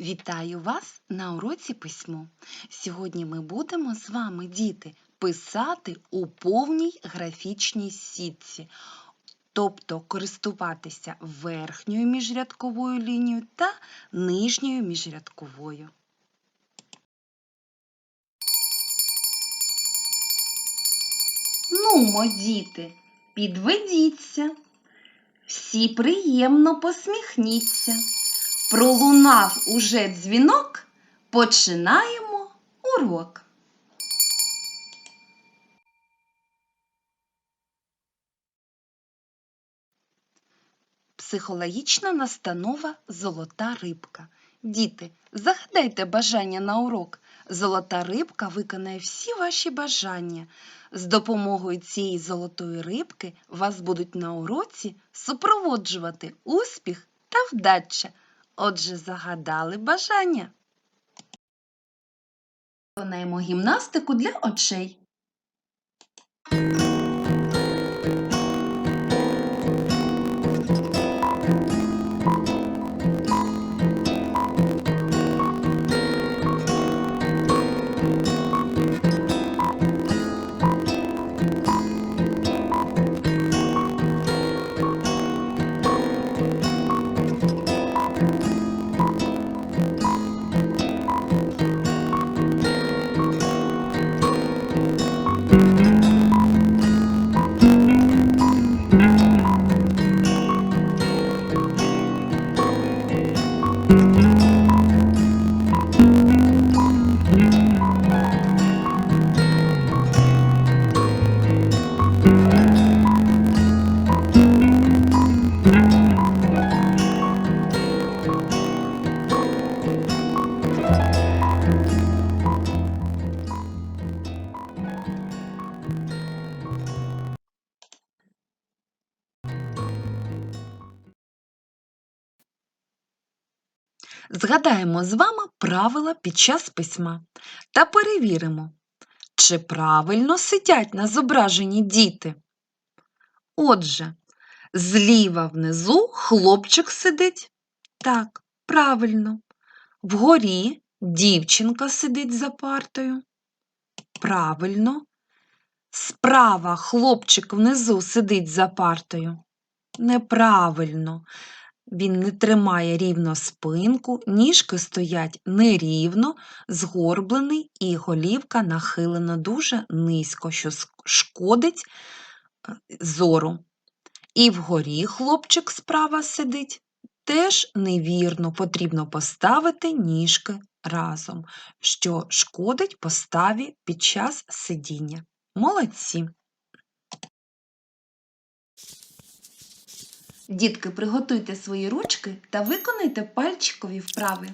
Вітаю вас на уроці письмо. Сьогодні ми будемо з вами, діти, писати у повній графічній сітці, тобто користуватися верхньою міжрядковою лінією та нижньою міжрядковою. Нумо, діти, підведіться, всі приємно посміхніться. Пролунав уже дзвінок, починаємо урок. Психологічна настанова Золота рибка. Діти, загадайте бажання на урок. Золота рибка виконає всі ваші бажання. З допомогою цієї золотої рибки вас будуть на уроці супроводжувати успіх та вдача. Отже, загадали бажання. Виконаємо гімнастику для очей. Згадаємо з вами правила під час письма та перевіримо, чи правильно сидять на зображенні діти. Отже, зліва внизу хлопчик сидить. Так, правильно. Вгорі дівчинка сидить за партою. Правильно. Справа хлопчик внизу сидить за партою. Неправильно. Він не тримає рівно спинку, ніжки стоять нерівно, згорблений і голівка нахилена дуже низько, що шкодить е, зору. І вгорі хлопчик справа сидить. Теж невірно потрібно поставити ніжки разом, що шкодить поставі під час сидіння. Молодці! Дітки, приготуйте свої ручки та виконайте пальчикові вправи.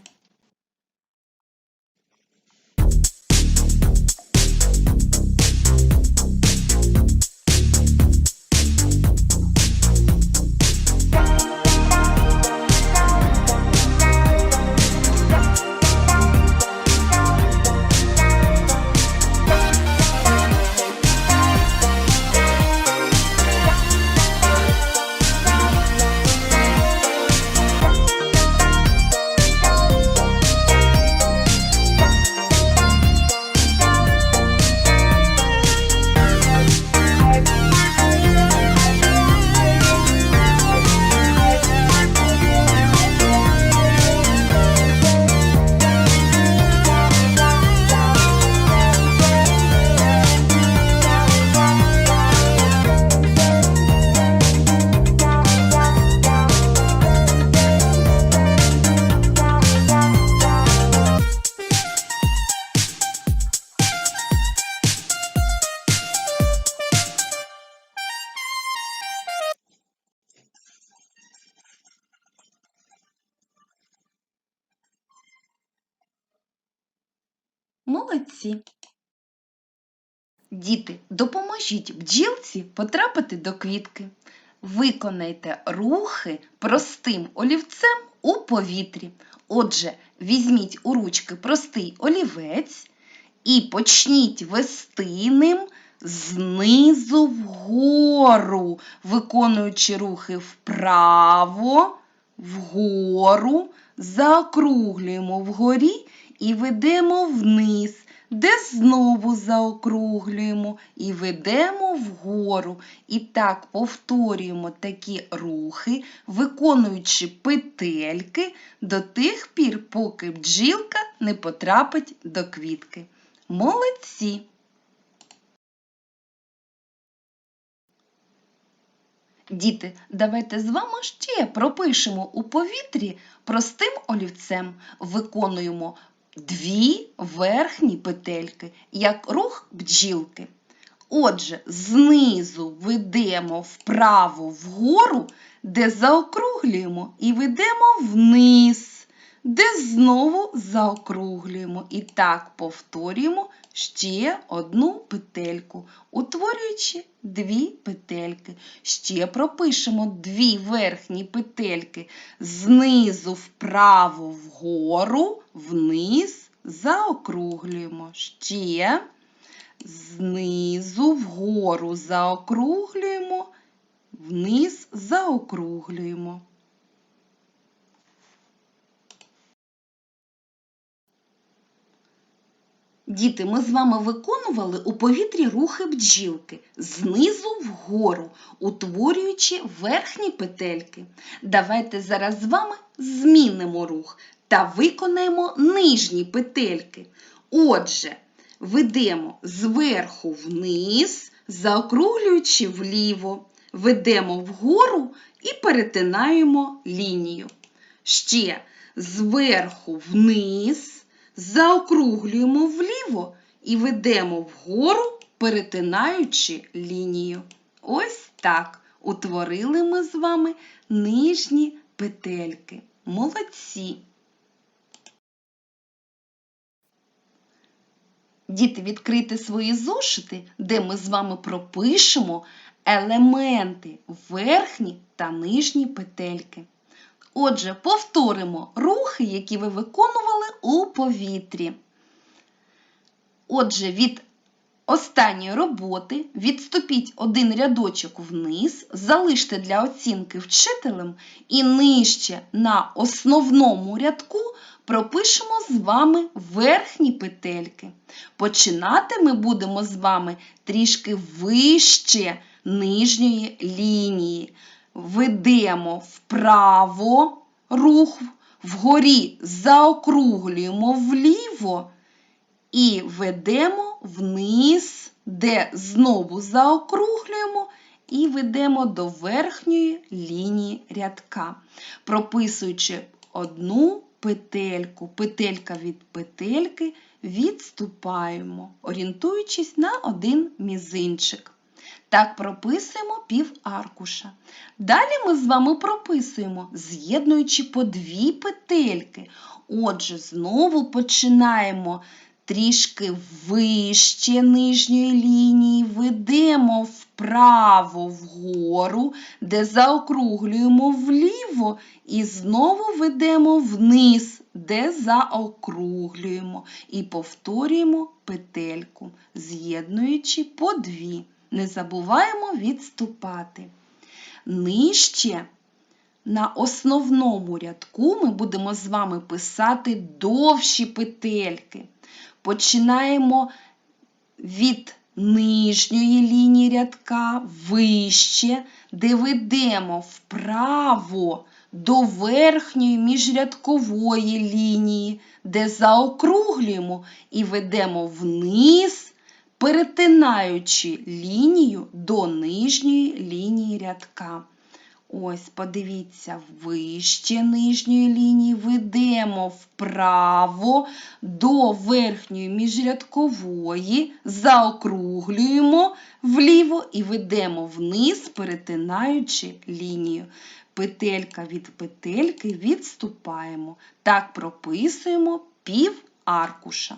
Молодці! Діти, допоможіть бджілці потрапити до квітки. Виконайте рухи простим олівцем у повітрі. Отже, візьміть у ручки простий олівець і почніть вести ним знизу вгору, виконуючи рухи вправо, вгору, заокруглюємо вгорі і ведемо вниз, де знову заокруглюємо і ведемо вгору. І так повторюємо такі рухи, виконуючи петельки до тих пір, поки бджілка не потрапить до квітки. Молодці! Діти, давайте з вами ще пропишемо у повітрі простим олівцем. Виконуємо дві верхні петельки, як рух бджілки. Отже, знизу ведемо вправо вгору, де заокруглюємо, і ведемо вниз, знову заокруглюємо. І так повторюємо ще одну петельку, утворюючи дві петельки. Ще пропишемо дві верхні петельки знизу вправо вгору, вниз заокруглюємо. Ще знизу вгору заокруглюємо, вниз заокруглюємо. Діти, ми з вами виконували у повітрі рухи бджілки знизу вгору, утворюючи верхні петельки. Давайте зараз з вами змінимо рух та виконаємо нижні петельки. Отже, ведемо зверху вниз, заокруглюючи вліво, ведемо вгору і перетинаємо лінію. Ще зверху вниз заокруглюємо вліво і ведемо вгору, перетинаючи лінію. Ось так утворили ми з вами нижні петельки. Молодці! Діти, відкрийте свої зошити, де ми з вами пропишемо елементи верхні та нижні петельки. Отже, повторимо рухи, які ви виконували у повітрі. Отже, від останньої роботи відступіть один рядочок вниз, залиште для оцінки вчителем і нижче на основному рядку пропишемо з вами верхні петельки. Починати ми будемо з вами трішки вище нижньої лінії ведемо вправо рух, вгорі заокруглюємо вліво і ведемо вниз, де знову заокруглюємо і ведемо до верхньої лінії рядка, прописуючи одну петельку, петелька від петельки, відступаємо, орієнтуючись на один мізинчик. Так прописуємо пів аркуша. Далі ми з вами прописуємо, з'єднуючи по дві петельки. Отже, знову починаємо трішки вище нижньої лінії, ведемо вправо вгору, де заокруглюємо вліво, і знову ведемо вниз, де заокруглюємо. І повторюємо петельку, з'єднуючи по дві не забуваємо відступати. Нижче на основному рядку ми будемо з вами писати довші петельки. Починаємо від нижньої лінії рядка вище, де ведемо вправо до верхньої міжрядкової лінії, де заокруглюємо і ведемо вниз перетинаючи лінію до нижньої лінії рядка. Ось, подивіться, вище нижньої лінії ведемо вправо до верхньої міжрядкової, заокруглюємо вліво і ведемо вниз, перетинаючи лінію. Петелька від петельки відступаємо. Так прописуємо пів аркуша.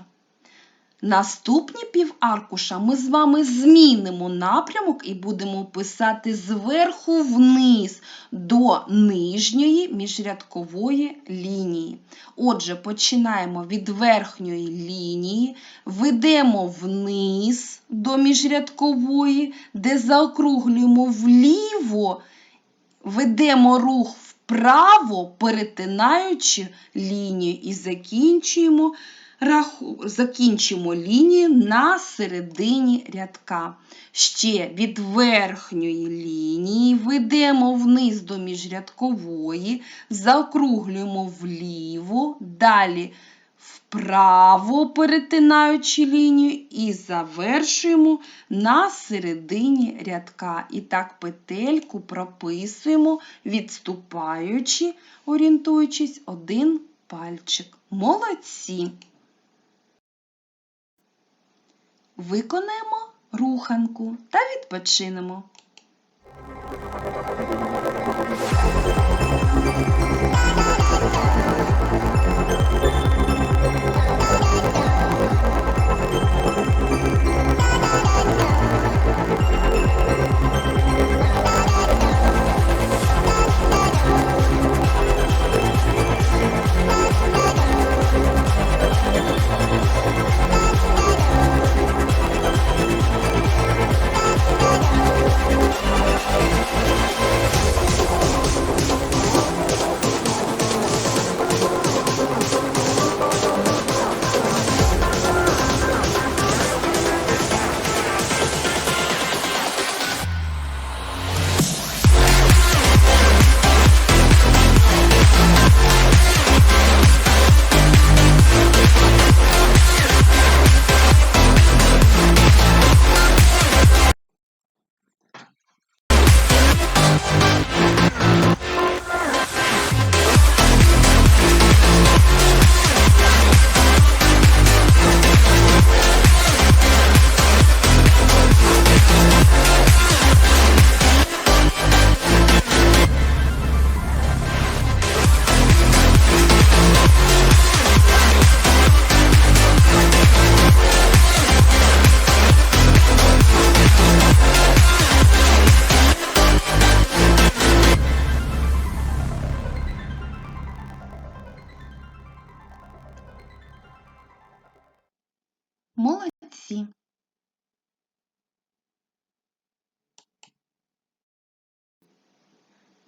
Наступні піваркуша ми з вами змінимо напрямок і будемо писати зверху вниз до нижньої міжрядкової лінії. Отже, починаємо від верхньої лінії, ведемо вниз до міжрядкової, де заокруглюємо вліво, ведемо рух вправо перетинаючи лінію і закінчуємо, закінчимо лінію на середині рядка. Ще від верхньої лінії ведемо вниз до міжрядкової, заокруглюємо вліво, далі вправо перетинаючи лінію і завершуємо на середині рядка. І так петельку прописуємо, відступаючи, орієнтуючись один пальчик. Молодці! Виконаємо руханку та відпочинемо.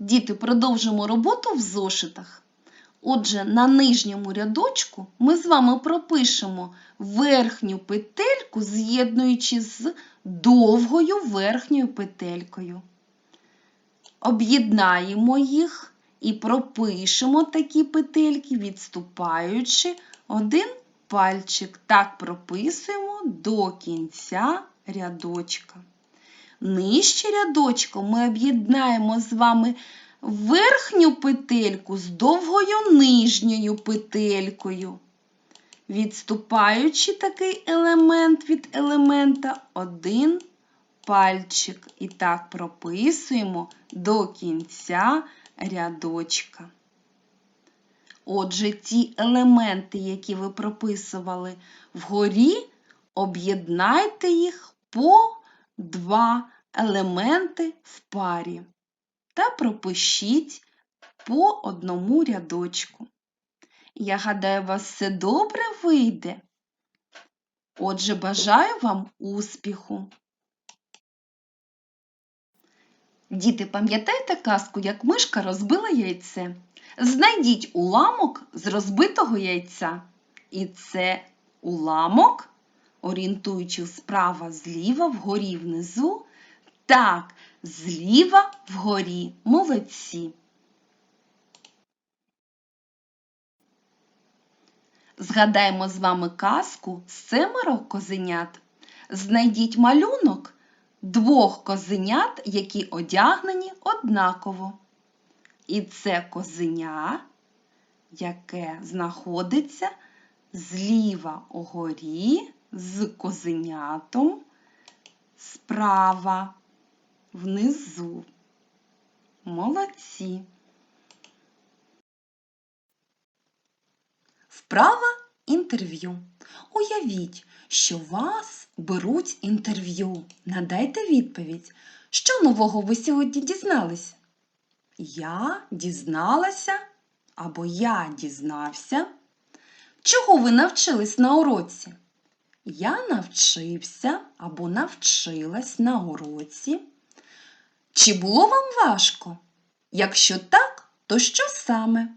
Діти, продовжимо роботу в зошитах. Отже, на нижньому рядочку ми з вами пропишемо верхню петельку, з'єднуючи з довгою верхньою петелькою. Об'єднаємо їх і пропишемо такі петельки, відступаючи один пальчик. Так прописуємо до кінця рядочка. Нижче рядочком ми об'єднаємо з вами верхню петельку з довгою нижньою петелькою. Відступаючи такий елемент від елемента один пальчик. І так прописуємо до кінця рядочка. Отже, ті елементи, які ви прописували вгорі, об'єднайте їх по два елементи в парі та пропишіть по одному рядочку. Я гадаю, у вас все добре вийде. Отже, бажаю вам успіху. Діти, пам'ятаєте казку, як мишка розбила яйце? Знайдіть уламок з розбитого яйця. І це уламок, орієнтуючи справа зліва, вгорі внизу. Так, зліва вгорі. Молодці. Згадаємо з вами казку семеро козенят. Знайдіть малюнок двох козенят, які одягнені однаково. І це козеня, яке знаходиться зліва угорі з козенятом справа внизу. Молодці. Вправа інтерв'ю. Уявіть, що вас беруть інтерв'ю. Надайте відповідь. Що нового ви сьогодні дізнались? Я дізналася або я дізнався. Чого ви навчились на уроці? Я навчився або навчилась на уроці. Чи було вам важко? Якщо так, То що саме?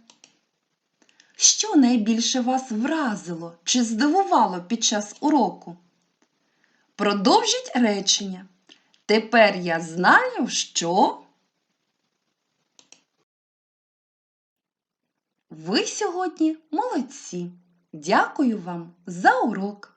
Що найбільше вас вразило чи здивувало під час уроку? Продовжіть речення. Тепер я знаю, що. Ви сьогодні молодці. Дякую вам за урок.